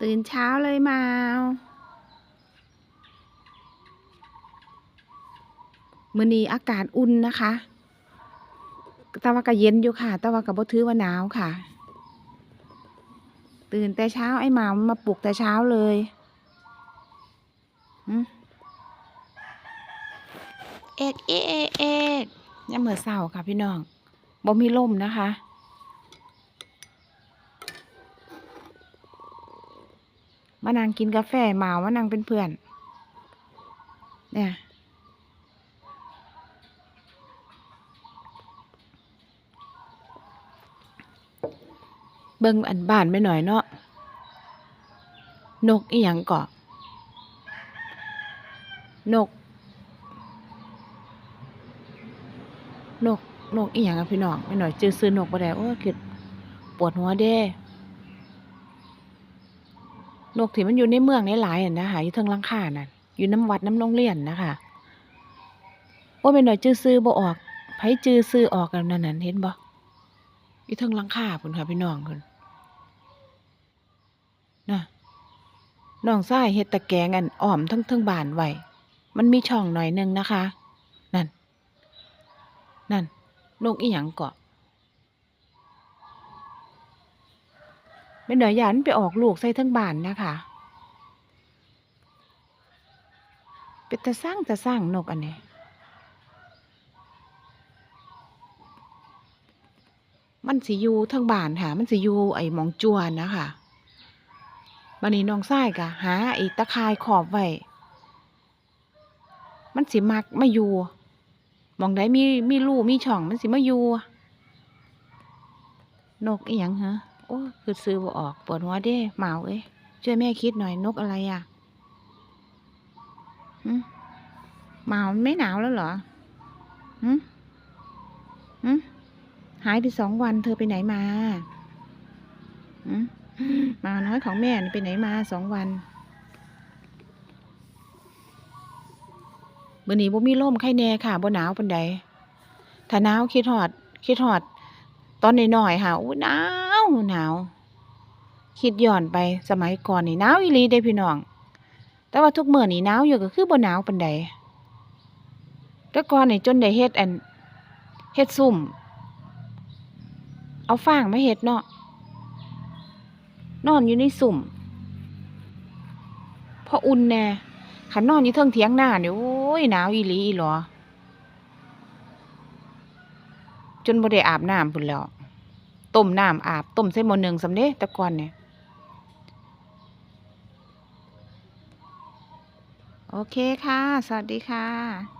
ตื่นเช้าเลยมาวมื้อนี้อากาศอุ่นนะคะแต่ว่าก็เย็นอยู่ค่ะ แต่ว่าก็บ่ถือว่าหนาวค่ะ ตื่นแต่เช้าไอ้หมามันมาปลุกแต่เช้าเลยเอกเอกเอกเอกยามมื้อเช้าค่ะพี่น้องบ่มีลมนะคะ มานั่งกินกาแฟหมามานั่งเป็นเพื่อน เนี่ยเบิ่งอันบ้านไม่หน่อยเนาะนกอีหยังเกาะนก นก นกอีหยังอะพี่น้องไม่หน่อยจื้อซื้อนกบ่ได้โอ้คิดปวดหัวเด้ นกที่มันอยู่ในเมืองในหลายๆอะนะคะอยู่เทิงลังคาน่ะ อยู่น้ำวัดน้ำโรงเรียนนะคะโอ้แม่นหน่อยจื้อซื้อบ่ออกไผจื้อซื้อออกกันนั่นน่ะเห็นบ่อยู่เทิงลังคาพุ่นค่ะพี่น้องพุ่นน่ะน้องชายเฮ็ดตะแกงอันอ้อมทั้งเทิงบานไว้มันมีช่องหน่อยหนึงนะคะ นั่น นั่นนกอีหยังเกาะ เป็นหน่อยยานไปออกลูกใส่ทั้งบ้านนะคะเป็นตาสร้างตาสร้างนกอันนี้มันสิอยู่ทั้งบ้านค่ะ มันสิอยู่ไอ้มองจวนนะคะบันนี้น้องชายกะหาไอ้ตะข่ายขอบไว้มันสิมักมาอยู่มองใดมีมีรูมีช่องมันสิมาอยู่นกอีหยังฮะ โอ้คือซื้อบ่ออกปวดหัวเด้หมาเอ้ยช่วยแม่คิดหน่อยนกอะไรอะหึหมาวมันไม่หนาวแล้วเหรอหึหึหายไปสองวันเธอไปไหนมาหึหมาน้อยของแม่ไปไหนมาสองวันมื้อนี้บ่มีลมไข่แน่ค่ะบ่หนาวปานใดถ้าหนาวคิดฮอดคิดฮอด ตอนน้อยๆค่ะอู้หนาว หนาว คิดย้อนไปสมัยก่อนนี่หนาวอีหลีเด้พี่น้อง แต่ว่าทุกมื้อนี่หนาวอยู่ก็คือบ่หนาวปานใดแต่ก่อนนี่จนได้เฮ็ดอันเฮ็ดซุ่ม เอาฟางมาเฮ็ดเนาะ นอนอยู่ในสุ่ม พออุ่นแน่ขันนอนอยู่เทิงเถียงหน้าเนี่ยโอ้ยหนาวอีหลีอีหรอ จนบ่ได้อาบน้ำพุ่นแล้ว ต้มน้ำอาบต้มเส้นมอหนึ่งสำเร็จตะก่อนเนี่ยโอเคค่ะ สวัสดีค่ะ